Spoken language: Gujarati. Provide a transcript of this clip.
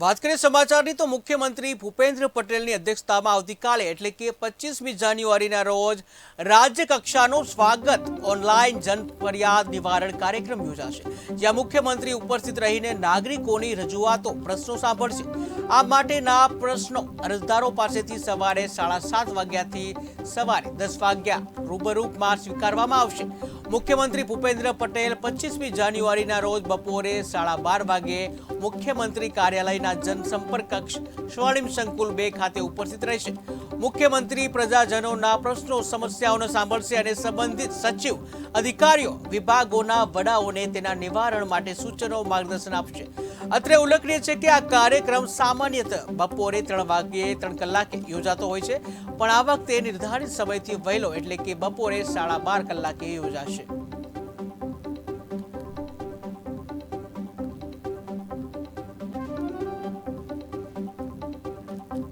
વાત કરીએ સમાચારની, તો મુખ્યમંત્રી ભૂપેન્દ્ર પટેલની અધ્યક્ષતામાં આવતીકાલે, એટલે કે પચીસમી જાન્યુઆરીના રોજ રાજ્ય કક્ષાનું સ્વાગત ઓનલાઈન જન ફરિયાદ નિવારણ કાર્યક્રમ યોજાશે, જ્યાં મુખ્યમંત્રી ઉપસ્થિત રહીને નાગરિકોની રજૂઆતો, પ્રશ્નો સાંભળશે. આ માટેના પ્રશ્નો અરજદારો પાસેથી સવારે સાડા સાત વાગ્યાથી સવારે દસ વાગ્યા રૂબરૂપમાં સ્વીકારવામાં આવશે. મુખ્યમંત્રી ભૂપેન્દ્ર પટેલ પચીસમી જાન્યુઆરીના રોજ બપોરે સાડા બાર વાગે મુખ્યમંત્રી કાર્યાલયના જનસંપર્ક કક્ષ સ્વર્ણિમ સંકુલ બે ખાતે ઉપસ્થિત રહેશે. મુખ્યમંત્રી પ્રજાજનોના પ્રશ્નો, સમસ્યાઓને સાંભળશે અને સંબંધિત સચિવ, અધિકારીઓ, વિભાગોના વડાઓને તેના નિવારણ માટે સૂચનો, માર્ગદર્શન આપશે. અત્રે ઉલ્લેખનીય છે કે આ કાર્યક્રમ સામાન્યતઃ બપોરે ત્રણ વાગ્યે ત્રણ કલાકે યોજાતો હોય છે, પણ આ વખતે નિર્ધારિત સમયથી વહેલો એટલે કે બપોરે સાડા બાર કલાકે યોજાશે.